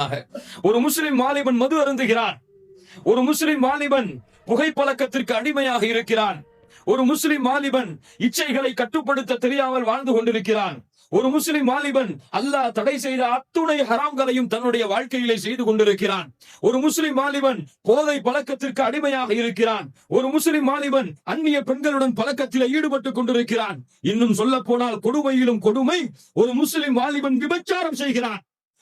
ஒரு முஸ்லிம் வாலிபன் மது அருந்துகிறான். ஒரு முஸ்லிம் வாலிபன் புகைப்பழக்கத்திற்கு அடிமையாக இருக்கிறான். ஒரு முஸ்லிம் வாலிபன் இச்சைகளை கட்டுப்படுத்த தெரியாமல் வாழ்ந்து கொண்டிருக்கிறான். ஒரு முஸ்லிம் வாலிபன் அல்லாஹ் தடை செய்த அத்துணை ஹராம்களையும் தன்னுடைய வாழ்க்கையிலே செய்து கொண்டிருக்கிறான். ஒரு முஸ்லிம் வாலிபன் போதை பழக்கத்திற்கு அடிமையாக இருக்கிறான். ஒரு முஸ்லிம் வாலிபன் அந்நிய பெண்களுடன் பழக்கத்தில் ஈடுபட்டுக் கொண்டிருக்கிறான். இன்னும் சொல்ல போனால் கொடுமையிலும் கொடுமை. ஒரு முஸ்லிம் வாலிபன் விபச்சாரம் செய்கிறான்.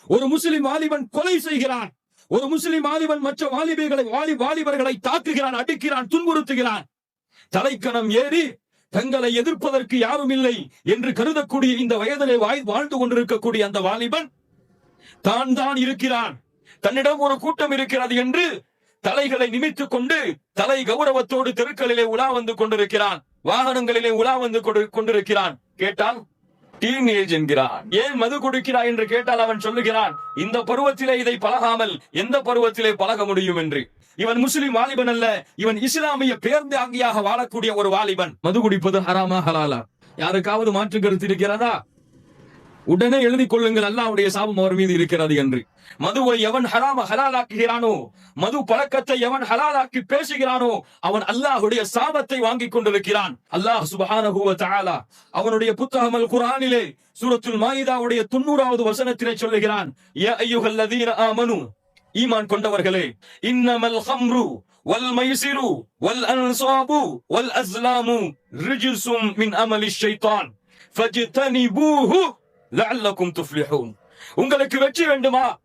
ஒரு முஸ்லிம் வாலிபன் கொலை செய்கிறான். ஒரு முஸ்லிம் வாலிபன் மற்ற வாலிபர்களை வாலி வாலிபர்களை தாக்குகிறான் அடிக்கிறான் துன்புறுத்துகிறான். தலைக்கணம் ஏறி தங்களை எதிர்ப்பதற்கு யாரும் இல்லை என்று கருதக்கூடிய இந்த வயதிலே வாய் வாழ்ந்து கொண்டிருக்கக்கூடிய அந்த வாலிபன் தான் தான் இருக்கிறான். தன்னிடம் ஒரு கூட்டம் இருக்கிறது என்று தலைகளை நிமித்துக் கொண்டு தலை கௌரவத்தோடு தெருக்களிலே உலா வந்து கொண்டிருக்கிறான். வாகனங்களிலே உலா வந்து கொண்டு- கொண்டிருக்கிறான். கேட்டால் டீனேஜ் என்கிறான். ஏன் மது கொடுக்கிறாய் என்று கேட்டால் அவன் சொல்லுகிறான் இந்த பருவத்திலே இதை பழகாமல் எந்த பருவத்திலே பழக முடியும்? என்று. இவன் முஸ்லிம் வாலிபன் அல்ல இவன் இஸ்லாமிய பேர்ந்தாங்கியாக வாழக்கூடிய ஒரு வாலிபன். மது குடிப்பது ஹராமா ஹலாலா. யாருக்காவது மாற்று கருத்து இருக்கிறதா? உடனே எழுதிக் கொள்ளுங்கள் அல்லாவுடைய சாபம் அவர் மீது இருக்கிறது என்று. மதுவை எவன் ஹராம ஹலாலாக்குகிறானோ மது பழக்கத்தை எவன் ஹலாலாக்கி பேசுகிறானோ அவன் அல்லாஹுடைய சாபத்தை வாங்கிக் கொண்டிருக்கிறான். அல்லாஹ் சுப்ஹானஹு தஆலா அவனுடைய புத்தகம் அல் குர்ஆனிலே சூரத்துல் மாயிதாவுடைய 90வது வசனத்திலே சொல்லுகிறான் யா அய்யுஹல்லதீன ஆமனு ஈமான் கொண்டவர்களே இன்னமல் ஹம்ரு வல் மைசிரு வல் அன்சாபு வல் அஸ்லாமு ரிஜ்சும் மின் அமலி ஷைத்தான் ஃபஜ்தனிபூஹு லஅல்லக்கும் துஃப்லிஹூன். உங்களுக்கு வெற்றி வேண்டுமா?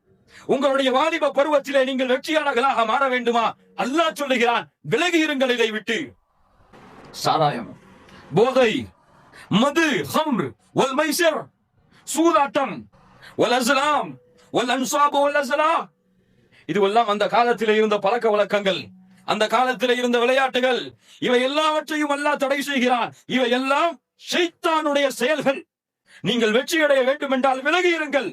உங்களுடைய வாலிப பருவத்திலே நீங்கள் வெற்றியாளர்களாக மாற வேண்டுமா? அல்லாஹ் சொல்லுகிறான் விலகி இருங்கள் இதை விட்டு. சாராயம். போதை மது ஹம்ர் வல் மைசிர் சூதாட்டம் வல் அஸ்லாம் வல் அன்சாப் வல் அஸ்லாம் இதுவெல்லாம் அந்த காலத்திலே இருந்த பழக்க வழக்கங்கள் அந்த காலத்திலே இருந்த விளையாட்டுகள் இவை எல்லாவற்றையும் அல்லாஹ் தடை செய்கிறான். இவை எல்லாம் ஷைத்தானுடைய செயல்கள். நீங்கள் வெற்றி அடைய வேண்டும் என்றால் விலகி இருங்கள்